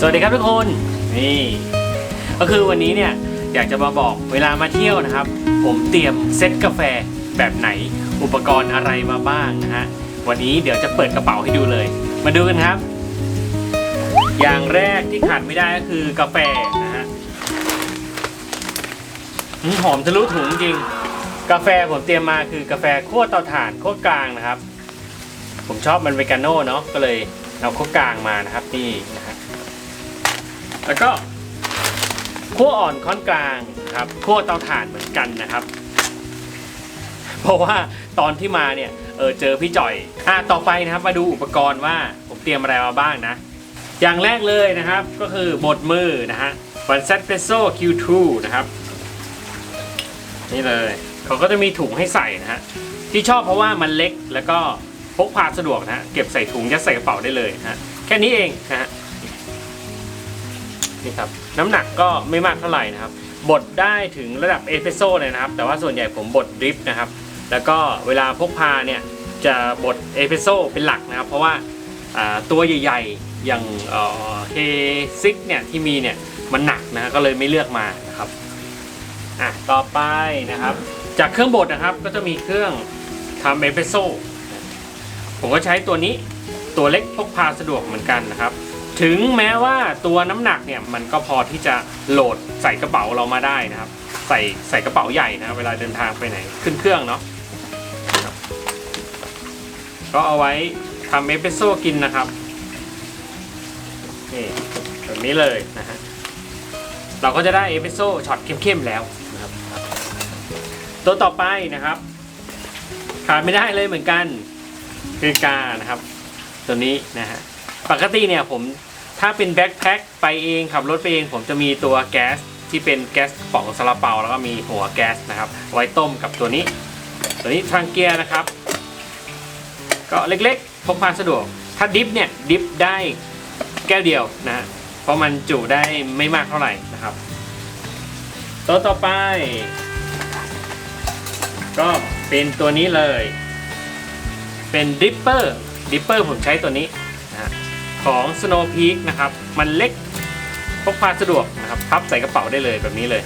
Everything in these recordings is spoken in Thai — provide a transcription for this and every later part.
สวัสดีครับทุกคนนี่ก็คือวันนี้เนี่ยอยากจะมาบอกเวลามาเที่ยวนะครับ ผมเตรียมเซตกาแฟแบบไหนอุปกรณ์อะไรมาบ้างนะฮะวันนี้เดี๋ยวจะเปิดกระเป๋าให้ดูเลย มาดูกันครับ อย่างแรกที่ขาดไม่ได้ก็คือกาแฟนะฮะหอมทะลุถุงจริง กาแฟผมเตรียมมาคือกาแฟคั่วเตาถ่านคั่วกลางนะครับ ผมชอบมันเวกาโน่เนาะก็เลยเอาคั่วกลางมานะครับนี่นะฮะ แล้วก็คั่วอ่อนค้อนกลางครับคั่วเตาถ่านเหมือนกันนะครับ เพราะว่าตอนที่มาเนี่ยเออเจอพี่จ่อยอะต่อไปนะครับ มาดูอุปกรณ์ว่าผมเตรียมอะไรมาบ้างนะ อย่างแรกเลยนะครับก็คือบดมือนะฮะวันเซตเ e สโซ่ Q2 นะครับ นี่เลยเขาก็จะมีถุงให้ใส่นะฮะที่ชอบเพราะว่ามันเล็กแล้วก็พกพาสะดวกนะฮะเก็บใส่ถุงยัดใส่กระเป๋าได้เลยนะฮะแค่นี้เองนะฮะ นี่ครับน้ำหนักก็ไม่มากเท่าไหร่นะครับบดได้ถึงระดับเอสเปรสโซ่เลยนะครับ แต่ว่าส่วนใหญ่ผมบดดริปนะครับ แล้วก็เวลาพกพาเนี่ยจะบดเอสเปรสโซ่เป็นหลักนะครับ เพราะว่าตัวใหญ่ๆ อย่างเฮซิกเนี่ยที่มีเนี่ยมันหนักนะฮะก็เลยไม่เลือกมานะครับอะต่อไปนะครับ จากเครื่องบดนะครับก็จะมีเครื่องทำเอสเปรสโซ่ผมก็ใช้ตัวนี้ตัวเล็กพกพาสะดวกเหมือนกันนะครับ ถึงแม้ว่าตัวน้ำหนักเนี่ยมันก็พอที่จะโหลดใส่กระเป๋าเรามาได้นะครับ ใส่ใส่กระเป๋าใหญ่นะครับเวลาเดินทางไปไหนขึ้นเครื่องเนาะก็เอาไว้ทำเอสเปรสโซ่กินนะครับนี่แบบนี้เลยนะฮะเราก็จะได้เอสเปรสโซ่ช็อตเข้มๆแล้วนะครับ ตัวต่อไปนะครับขาดไม่ได้เลยเหมือนกันคือกานะครับ ตัวนี้นะฮะ ปกติเนี่ยผมถ้าเป็นแบ็คแพ็คไปเองขับรถไปเอง ผมจะมีตัวแก๊สที่เป็นแก๊สของซาลาเปาแล้วก็มีหัวแก๊สนะครับ ไว้ต้มกับตัวนี้ ตัวนี้ทางเกียร์นะครับ ก็เล็กๆพกพาสะดวก ถ้าดิฟเนี่ยดิฟได้แก้วเดียวนะเพราะมันจุได้ไม่มากเท่าไหร่นะครับตัวต่อไป ก็เป็นตัวนี้เลย เป็นดิปเปอร์ดิปเปอร์ผมใช้ตัวนี้ ของ Snow Peak นะครับ มันเล็กพกพาสะดวกนะครับพับใส่กระเป๋าได้เลยแบบนี้เลย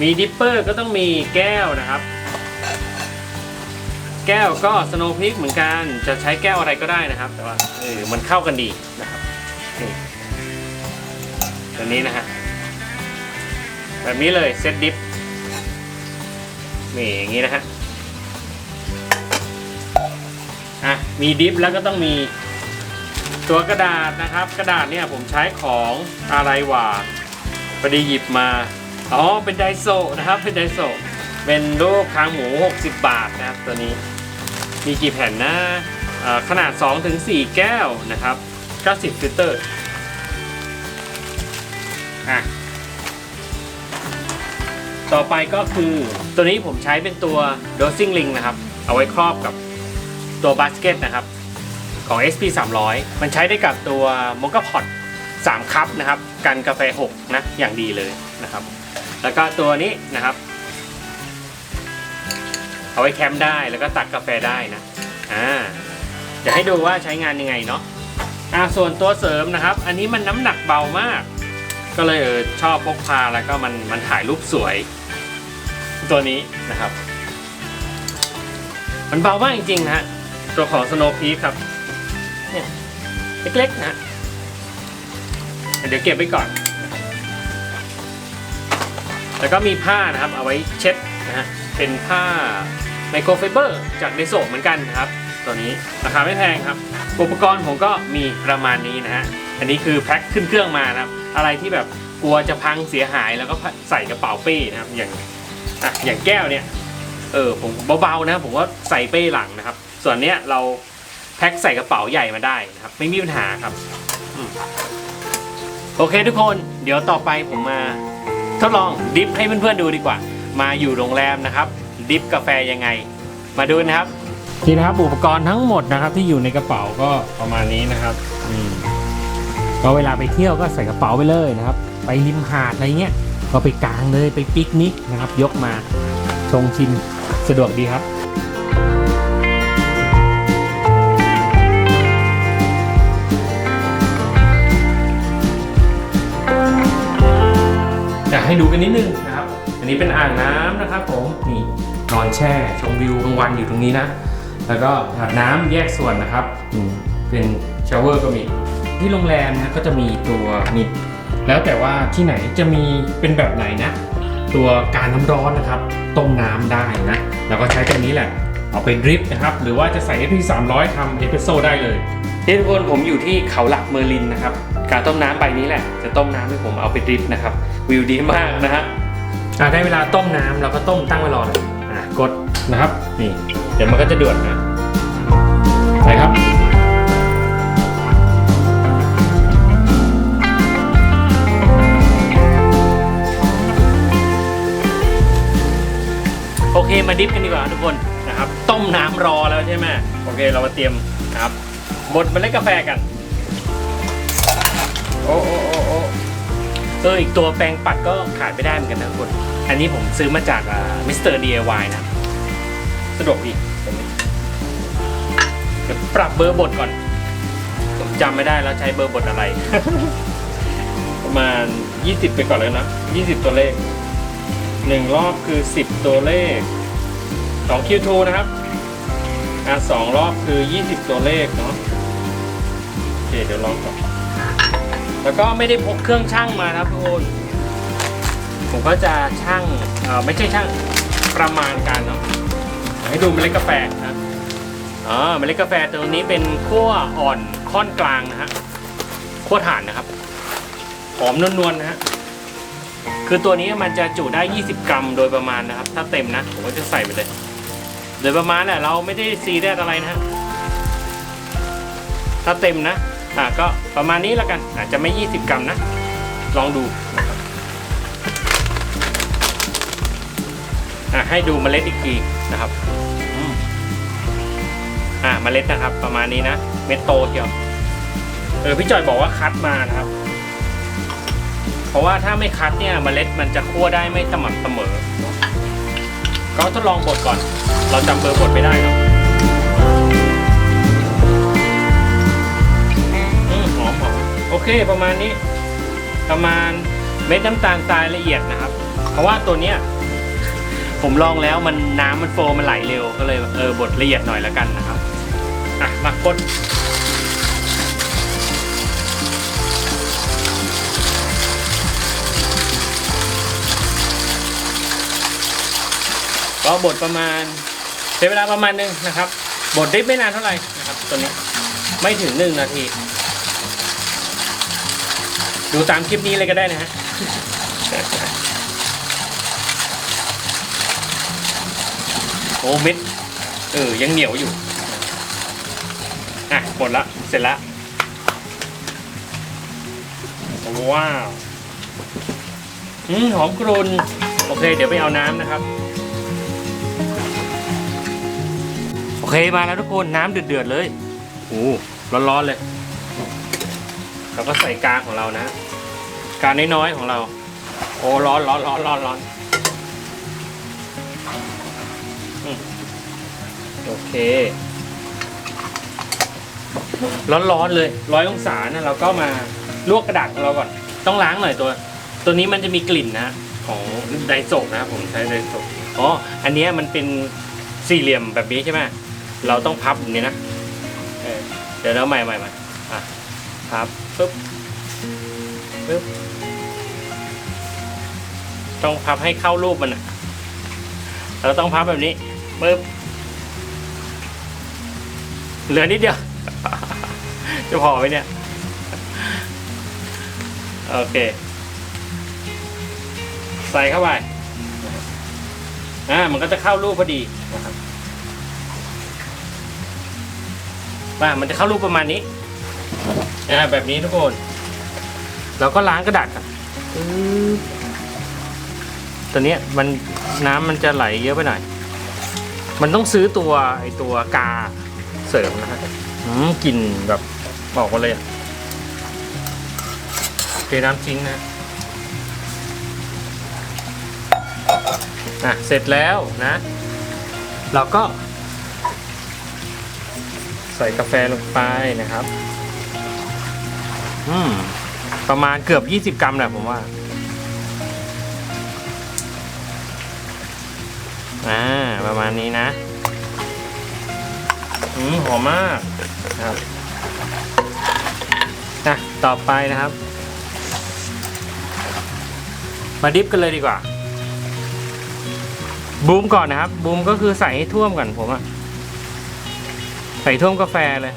มีดิปเปอร์ก็ต้องมีแก้วนะครับ แก้วก็ Snow Peak เหมือนกันจะใช้แก้วอะไรก็ได้นะครับ แต่ว่าเออมันเข้ากันดีนะครับนี่ตัวนี้นะฮะแบบนี้เลยเซตดิฟนี่อย่างนี้นะฮะอะมีดิฟแล้วก็ต้องมี ตัวกระดาษนะครับ กระดาษเนี่ยผมใช้ของอะไรหวะพอดีหยิบมาอ๋อเป็นไดโซนะครับเป็นไดโซเป็นรูปคางหมู 60 บาทนะครับตัวนี้มีกี่แผ่นนะอ่าขนาด 2-4 แก้วนะครับ 90ฟิลเตอร์อะต่อไปก็คือตัวนี้ผมใช้เป็นตัว dosing ring นะครับ เอาไว้ครอบกับตัวบาสเกตนะครับ ของ SP 300 มันใช้ได้กับตัว Mocha Pot 3คัพนะครับ กันกาแฟ 6 นะ อย่างดีเลยนะครับ แล้วก็ตัวนี้นะครับ เอาไว้แคมป์ได้แล้วก็ตักกาแฟได้นะ อ่าเดี๋ยวให้ดูว่าใช้งานยังไงเนาะอ่าส่วนตัวเสริมนะครับ อันนี้มันน้ำหนักเบามาก ก็เลยเออชอบพกพาแล้วก็มันมันถ่ายรูปสวย ตัวนี้นะครับ มันเบามากจริงๆนะฮะตัวของ Snow Peak ครับ เล็กๆนะฮะเดี๋ยวเก็บไว้ก่อน แล้วก็มีผ้านะครับ เอาไว้เช็ดนะฮะ เป็นผ้าไมโครไฟเบอร์จากเดโซเหมือนกันนะครับ ตัวนี้ราคาไม่แพงครับ อุปกรณ์ผมก็มีประมาณนี้นะฮะ อันนี้คือแพ็คขึ้นเครื่องมานะครับ อะไรที่แบบกลัวจะพังเสียหายแล้วก็ใส่กระเป๋าเป้นะครับ อย่างอะอย่างแก้วเนี่ย เออผมเบาๆนะ ผมว่าใส่เป้หลังนะครับ ส่วนเนี้ยเรา แพ็คใส่กระเป๋าใหญ่มาได้นะครับ ไม่มีปัญหาครับโอเคทุกคนเดี๋ยวต่อไปผมมาทดลองดิฟให้เพื่อนๆดูดีกว่า มาอยู่โรงแรมนะครับ ดิฟกาแฟยังไง มาดูนะครับนี่นะครับอุปกรณ์ทั้งหมดนะครับ ที่อยู่ในกระเป๋าก็ประมาณนี้นะครับอืมก็เวลาไปเที่ยวก็ใส่กระเป๋าไปเลยนะครับ ไปริมหาดอะไรเงี้ยก็ไปกลางเลยไปปิกนิกนะครับ ยกมาชงชิมสะดวกดีครับ ให้ดูกันนิดนึงนะครับ อันนี้เป็นอ่างน้ำนะครับ ผมนี่นอนแช่ชมวิวกลางวันอยู่ตรงนี้นะ แล้วก็อาบน้ำแยกส่วนนะครับเป็นชาวเวอร์ก็มี ที่โรงแรมนะก็จะมีตัวมีแล้วแต่ว่าที่ไหนจะมีเป็นแบบไหนนะ ตัวการน้ำร้อนนะครับ ต้มน้ำได้นะแล้วก็ใช้ตัวนี้แหละเอาไปดริปนะครับ หรือว่าจะใส่ SP 300 ทำเอสเปรสโซ่ได้เลยทุกคนผมอยู่ที่เขาหลักเมอร์ลินนะครับ การต้มน้ำใบนี้แหละ จะต้มน้ำให้ผมเอาไปดริปนะครับ วิวดีมากนะฮะอะได้เวลาต้มน้ำเราก็ต้มตั้งไว้รอเลยอะกดนะครับ นี่ เดี๋ยวมันก็จะเดือดนะไปครับโอเคมาดิฟกันดีกว่าทุกคนนะครับ ต้มน้ำรอแล้วใช่ไหมโอเค เรามาเตรียมนะครับบดเมล็ดกาแฟกัน โอ้โอ้โอ้โอ้เอออีกตัวแปรงปัดก็ขาดไม่ได้เหมือนกันนะทุกคนอันนี้ผมซื้อมาจากมิสเตอร์ DIY นะ สะดวกดีเดี๋ยวปรับเบอร์บทก่อน ผมจำไม่ได้แล้วใช้เบอร์บทอะไร ประมาณ 20 ไปก่อนเลยนะ 20 ตัวเลขหนึ่งรอบคือ 10 ตัวเลข2 Q2 นะครับอะสองรอบคือ 20 ตัวเลขเนาะโอเคเดี๋ยวลองก่อน แล้วก็ไม่ได้พกเครื่องช่างมานะครับทุกคนผมก็จะช่างไม่ใช่ช่างประมาณการเนาะให้ดูเมล็ดกาแฟนะอ๋อเมล็ดกาแฟตัวนี้เป็นขั้วอ่อนค่อนกลางนะฮะขั้วถ่านนะครับหอมนวลๆนะฮะคือตัวนี้มันจะจุได้ 20 กรัมโดยประมาณนะครับ ถ้าเต็มนะผมก็จะใส่ไปเลย โดยประมาณแหละเราไม่ได้ซีเรียสอะไรนะฮะถ้าเต็มนะ อะก็ประมาณนี้แล้วกัน อาจจะไม่ 20 กรัมนะ ลองดูนะครับอะให้ดูเมล็ดอีกทีนะครับอะเมล็ดนะครับ ประมาณนี้นะเม็ดโตเชียวเออพี่จอยบอกว่าคัดมานะครับ เพราะว่าถ้าไม่คัดเนี่ยเมล็ดมันจะคั่วได้ไม่สม่ำเสมอ ก็ทดลองบดก่อน เราจำเบอร์บดไม่ได้เนา โอเคประมาณนี้ ประมาณเม็ดน้ำตาลทรายละเอียดนะครับ เพราะว่าตัวเนี้ยผมลองแล้วมันน้ำมันโฟมันไหลเร็วก็เลยเออบดละเอียดหน่อยแล้วกันนะครับอะมากดก็บดประมาณใช้เวลาประมาณหนึงนะครับบดได้ไม่นานเท่าไหร่นะครับ ตัวนี้ไม่ถึงหนึ่งนาที ดูตามคลิปนี้เลยก็ได้นะฮะโอ้เม็ดเออยังเหนียวอยู่ อะหมดละ เสร็จละ ว้าวอืมหอมกรุนโอเค เดี๋ยวไปเอาน้ำนะครับ โอเคมาแล้วทุกคนน้ำเดือดๆเลยโอ้ร้อนๆเลยเราก็ใส่กาของเรานะ การน้อยๆของเรา โอ้ร้อนร้อนร้อนร้อนร้อนโอเค ร้อนๆเลยร้อยองศานะเราก็มาลวกกระดาษของเราก่อน ต้องล้างหน่อยตัว ตัวนี้มันจะมีกลิ่นนะ ของไดโซะนะผมใช้ไดโซะอ๋ออันนี้มันเป็นสี่เหลี่ยมแบบนี้ใช่ไหมเราต้องพับแบบนี้นะเออเดี๋ยวเราใหม่ใหม่ใหม่อะพับปึ๊บปึ๊บ ต้องพับให้เข้ารูปมันอะเราต้องพับแบบนี้ปึ๊บเหลือนิดเดียว จะพอไหมเนี่ย โอเค ใส่เข้าไปอ่ามันก็จะเข้ารูปพอดีนะครับว่ามันจะเข้ารูปประมาณนี้อ่าแบบนี้ทุกคน เราก็ล้างกระดาษก่อนปึ๊บ ตัวเนี้ยมันน้ำมันจะไหลเยอะไปหน่อย มันต้องซื้อตัวไอตัวกาเสริมนะฮะอืมกลิ่นแบบบอกมาเลยอะเทน้ำทิ้งนะอะเสร็จแล้วนะ เราก็ ใส่กาแฟลงไปนะครับ อืม ประมาณเกือบ 20 กรัมแหละผมว่า อ่าประมาณนี้นะอืมหอมมากนะครับอะต่อไปนะครับ มาดิฟกันเลยดีกว่าบูมก่อนนะครับบูมก็คือใส่ให้ท่วมก่อนผมอะใส่ท่วมกาแฟเลย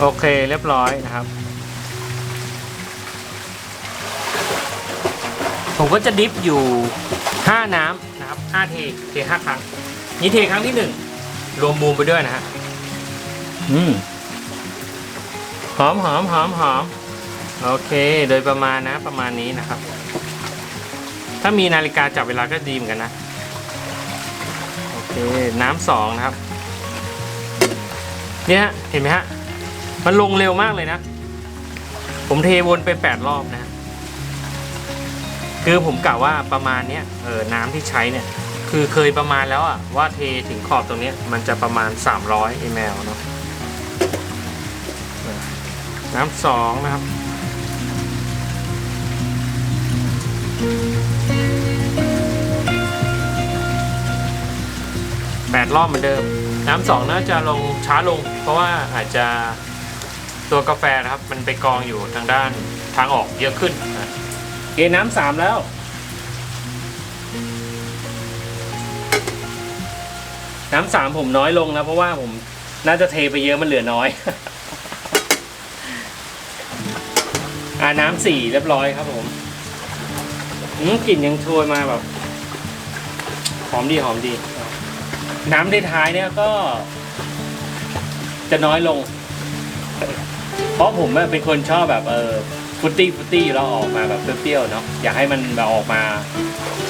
โอเคเรียบร้อยนะครับ ผมก็จะดิฟอยู่ 5น้ำนะครับ5เทเท5ครั้ง นี่เทครั้งที่1รวมบูมไปด้วยนะฮะอืมหอมหอมหอมหอมโอเค โดยประมาณนะ ประมาณนี้นะครับ ถ้ามีนาฬิกาจับเวลาก็ดีเหมือนกันนะโอเคน้ำสองนะครับ เนี่ยฮะเห็นไหมฮะ มันลงเร็วมากเลยนะ ผมเทวนไปแปดรอบนะ คือผมกะว่าประมาณเนี้ยเออน้ำที่ใช้เนี่ยคือเคยประมาณแล้วอะว่าเทถึงขอบตรงนี้มันจะประมาณ 300 ml เนาะน้ำสองนะครับ แปดรอบเหมือนเดิม น้ำสองน่าจะลงช้าลง เพราะว่าอาจจะตัวกาแฟนะครับ มันไปกองอยู่ทางด้านทางออกเยอะขึ้นนะ เกน้ำสามแล้ว น้ำสามผมน้อยลงนะเพราะว่าผมน่าจะเทไปเยอะมันเหลือน้อย อ่าน้ำสี่เรียบร้อยครับผมอืมกลิ่นยังโชยมาแบบ หอมดีหอมดี น้ำในท้ายเนี่ยก็ จะน้อยลง เพราะผมเป็นคนชอบแบบเออ ฟุตตี้ฟุตตี้เราออกมาแบบเปรี้ยวๆเนาะอยากให้มันแบบออกมา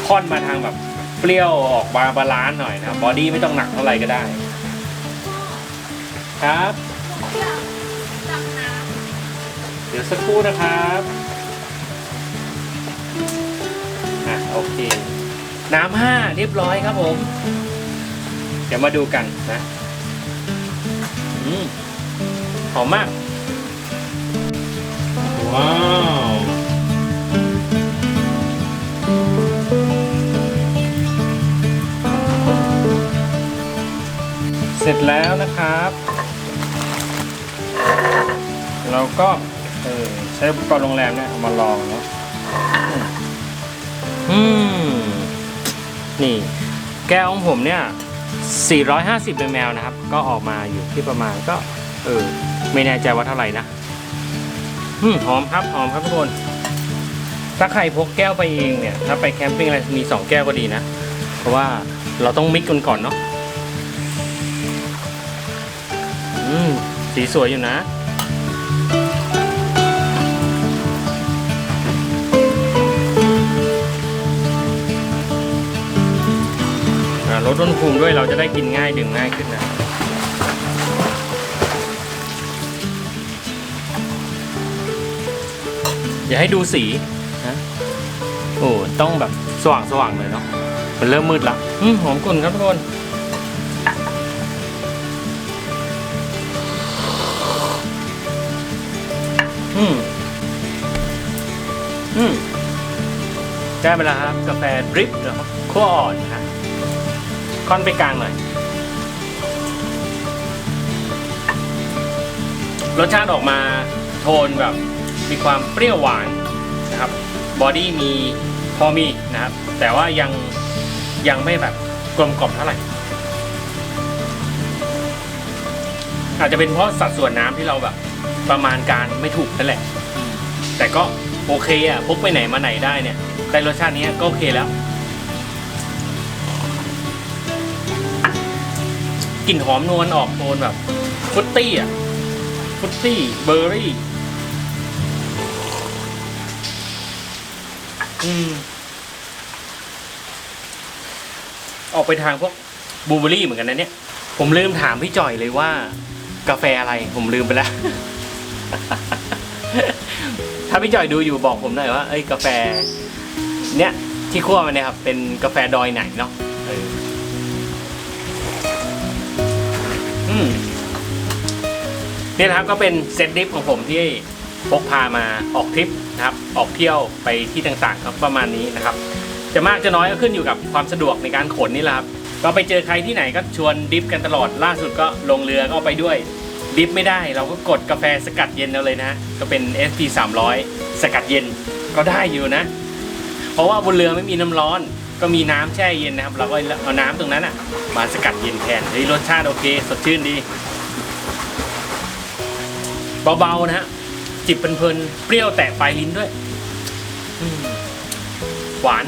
ค่อนมาทางแบบเปรี้ยวออกมาบาลานซ์หน่อยนะบอดี้ไม่ต้องหนักเท่าไหร่ก็ได้ ครับ เดี๋ยวสักครู่นะครับอะโอเค น้ำห้าเรียบร้อยครับผม เดี๋ยวมาดูกันนะ อืมหอมมาก ว้าวเสร็จแล้วนะครับ เราก็เออใช้อุปกรณ์โรงแรมเนี่ยเอามาลองเนาะอืมนี่ แก้วของผมเนี่ย450 ml นะครับ ก็ออกมาอยู่ที่ประมาณก็ เออ ไม่แน่ใจว่าเท่าไหร่นะ อืมหอมครับหอมครับทุกคน ถ้าใครพกแก้วไปเองเนี่ย ถ้าไปแคมปิ้งอะไรมี2แก้วก็ดีนะ เพราะว่าเราต้องมิกกันก่อนเนาะอืมสีสวยอยู่นะลดต้นภูมิด้วยเราจะได้กินง่ายดื่มง่ายขึ้นนะ อย่าให้ดูสีนะโอ้ต้องแบบสว่างสว่างๆเลยเนาะมันเริ่มมืดละอืมหอมกลุ่นครับทุกคนอืมอืมได้เวลาครับกาแฟดริปนะครับขั้วอ่อนนะค่อนไปกลางหน่อยรสชาติออกมาโทนแบบ มีความเปรี้ยวหวานนะครับบอดี้มีพอมีนะครับ แต่ว่ายังยังไม่แบบกลมกล่อมเท่าไหร่ อาจจะเป็นเพราะสัดส่วนน้ำที่เราแบบ ประมาณการไม่ถูกนั่นแหละ แต่ก็โอเคอะพกไปไหนมาไหนได้เนี่ยได้รสชาตินี้ก็โอเคแล้วกลิ่นหอมนวลออกโทนแบบฟุตตี้อะฟุตตี้เบอร์รี่ อืม ออกไปทางพวกบลูเบอรี่เหมือนกันนะเนี่ย ผมลืมถามพี่จ่อยเลยว่า กาแฟอะไร ผมลืมไปแล้ว ถ้าพี่จ่อยดูอยู่บอกผมหน่อยว่า เอ้ยกาแฟ เนี่ย ที่คั่วมาเนี่ยครับ เป็นกาแฟดอยไหนเนาะเอออืมนี่นะครับก็เป็นเซตดิฟของผมที่ พกพามาออกทริปนะครับออกเที่ยวไปที่ต่างๆครับประมาณนี้นะครับ จะมากจะน้อยก็ขึ้นอยู่กับความสะดวกในการขนนี่แหละครับก็ไปเจอใครที่ไหนก็ชวนดิฟกันตลอดล่าสุดก็ลงเรือก็ไปด้วย ดิฟไม่ได้เราก็กดกาแฟสกัดเย็นเอาเลยนะก็เป็น SP 300 สกัดเย็นก็ได้อยู่นะ เพราะว่าบนเรือไม่มีน้ำร้อน ก็มีน้ำแช่เย็นนะครับ เราก็เอาน้ำตรงนั้นอะมาสกัดเย็นแทนเฮ้ยรสชาติโอเค สดชื่นดี เบาๆนะฮะ จิบเพลินๆเปรี้ยวแตะปลายลิ้นด้วยหวาน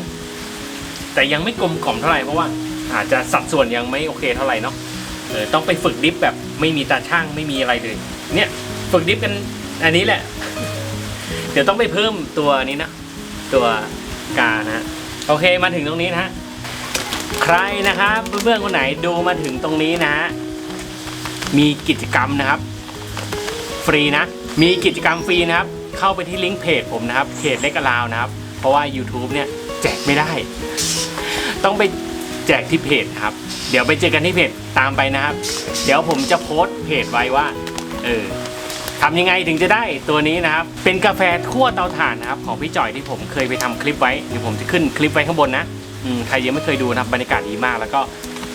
แต่ยังไม่กลมกล่อมเท่าไหร่เพราะว่า อาจจะสัดส่วนยังไม่โอเคเท่าไหร่เนาะเออต้องไปฝึกดิฟแบบ ไม่มีตาช่างไม่มีอะไรเลย เนี่ย ฝึกดิฟกันอันนี้แหละ เดี๋ยวต้องไปเพิ่มตัวนี้นะ ตัวกานะฮะโอเคมาถึงตรงนี้นะฮะใครนะครับเพื่อนๆคนไหนดูมาถึงตรงนี้นะฮะมีกิจกรรมนะครับ ฟรีนะ มีกิจกรรมฟรีนะครับ เข้าไปที่ลิงก์เพจผมนะครับเพจเล็กกะลาวนะครับ เพราะว่า YouTube เนี่ยแจกไม่ได้ ต้องไปแจกที่เพจนะครับ เดี๋ยวไปเจอกันที่เพจตามไปนะครับ เดี๋ยวผมจะโพสต์เพจไว้ว่า เออทำยังไงถึงจะได้ตัวนี้นะครับ เป็นกาแฟคั่วเตาถ่านนะครับ ของพี่จ่อยที่ผมเคยไปทำคลิปไว้เดี๋ยวผมจะขึ้นคลิปไว้ข้างบนนะอืมใครยังไม่เคยดูนะครับบรรยากาศดีมาก แล้วก็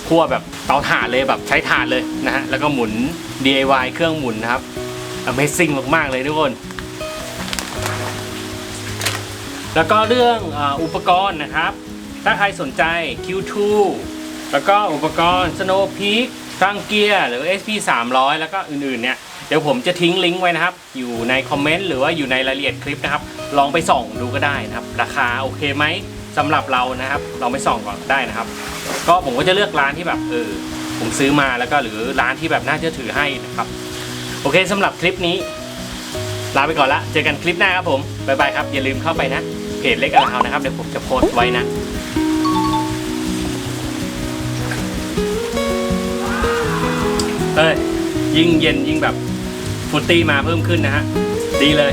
คั่วแบบเตาถ่านเลยแบบใช้ถ่านเลยนะฮะแล้วก็หมุน DIY เครื่องหมุนนะครับ Amazing มากๆเลยทุกคน แล้วก็เรื่องอุปกรณ์นะครับ ถ้าใครสนใจ Q2 แล้วก็อุปกรณ์ Snow Peak ตั้งเกียร์หรือ SP 300 แล้วก็อื่นๆเนี่ยเดี๋ยวผมจะทิ้งลิงก์ไว้นะครับ อยู่ในคอมเมนต์หรือว่าอยู่ในรายละเอียดคลิปนะครับ ลองไปส่องดูก็ได้นะครับ ราคาโอเคไหมสำหรับเรานะครับ ลองไปส่องก่อนได้นะครับ ก็ผมก็จะเลือกร้านที่แบบเออผมซื้อมาแล้วก็หรือร้านที่แบบน่าเชื่อถือให้นะครับ โอเคสำหรับคลิปนี้ ลาไปก่อนละ เจอกันคลิปหน้าครับผม บ๊ายบายครับ อย่าลืมเข้าไปนะ เพจเล็กอาเฮานะครับ เดี๋ยวผมจะโพสต์ไว้นะเอ้ยยิ่งเย็นยิ่งแบบฟุตตี้มาเพิ่มขึ้นนะฮะ ดีเลย